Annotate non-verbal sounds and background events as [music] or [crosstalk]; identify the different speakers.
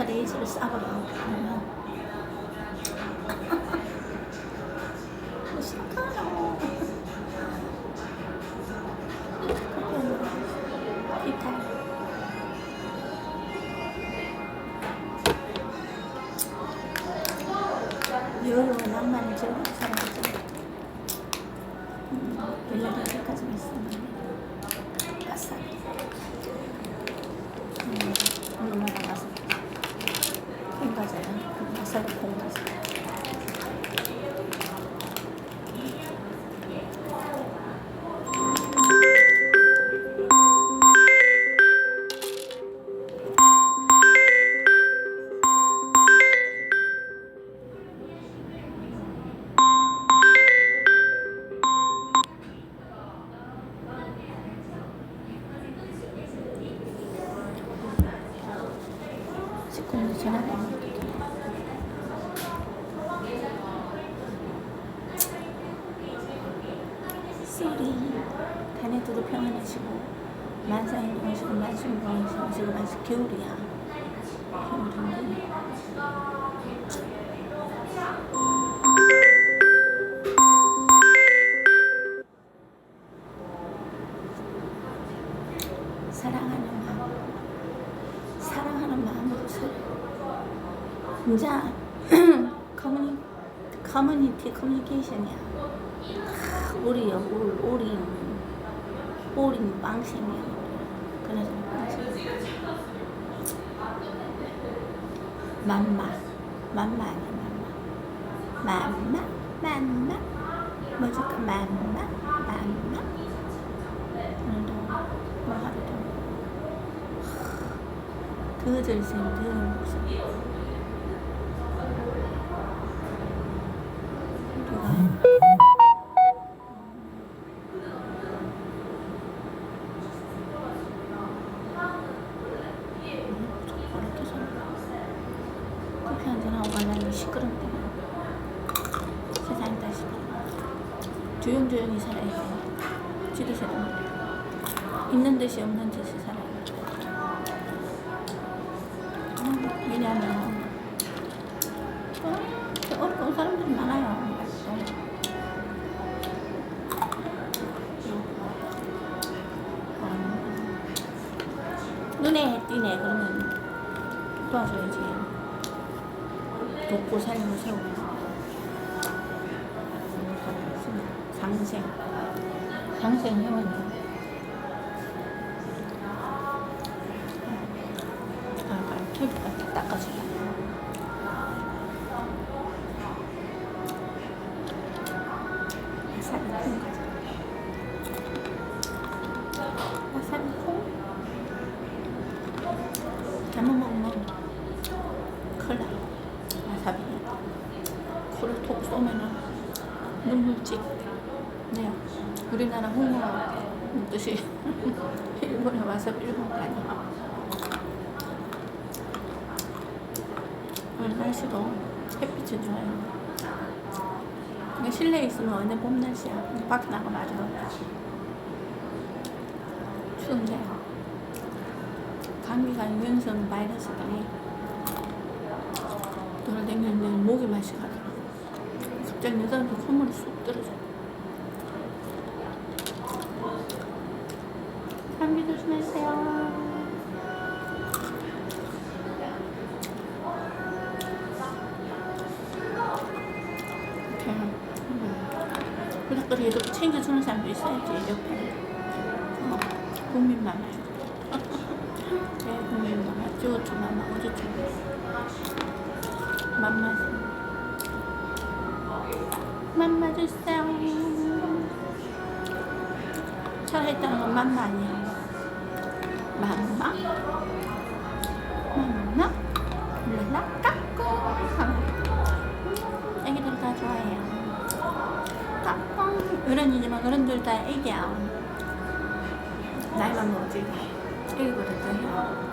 Speaker 1: 카트레이지를 싸버려. 그러면 싫어요. 비탈. 여유와 낭만을 즐겁게 살아야지. 음, 1년 전까지 있었는데. 아싸. 음, 오늘 나가서 아싸리 콩과자. 시리 자네들도 평안하시고 만수히 동하시고 지금 아직 겨울이야. 겨울인데. 사랑하는 마음. 사랑하는 마음으로서. 이제 [clears throat] 커뮤니, 커뮤니티 커뮤니케이션이야 아, 우리 얼굴 우리. 우리 빵생이야. 그래서 맘마. 맘마 아니야 맘마. 맘마 맘마. 뭐지? 그 맘마 맘마? 오늘도 뭐 하루도 그 절생 그 목소리 시끄럽구나 세상이 다 시끄러워 조용조용히 살아야 돼. 지도새도 있는 듯이 없는 듯이 살아야 돼. 음, 왜냐면 어, 저 어려운 사람들이 많아요. 어, 눈에 띄네 그러면. 도와줘야지. 돕고 살고 세우고. 상생. 상생 회원이 쏘면은 눈물찍. 네. 우리나라 홍어 먹듯이 [laughs] 일본에 와서 일본 가니. 오늘 날씨도 햇빛이 좋아요. 실내에 있으면 완전 봄 날씨야. 밖에 나가면 아주 덥다. 추운데 감기가 유행성 바이러스더니 돌아다니는데 목이 마시가더라. 갑자기 내 사람도 콧물이 쑥 떨어져. 감기 조심하세요. 이렇게 음. 그닥거리 이렇게 챙겨주는 사람도 있어야지 옆에 어, 국민 마마 제 [laughs] 국민 마마 쪼쪼 마마 어쩌쪼 맘마 맘마 주세요 살아있다는 건 맘마 아니야 맘마 맘마 랄라 까꿍 애기들 다 좋아해요 까꿍 어른이지만 어른들 다 애기야 나이만 먹지 애기보다 더 해요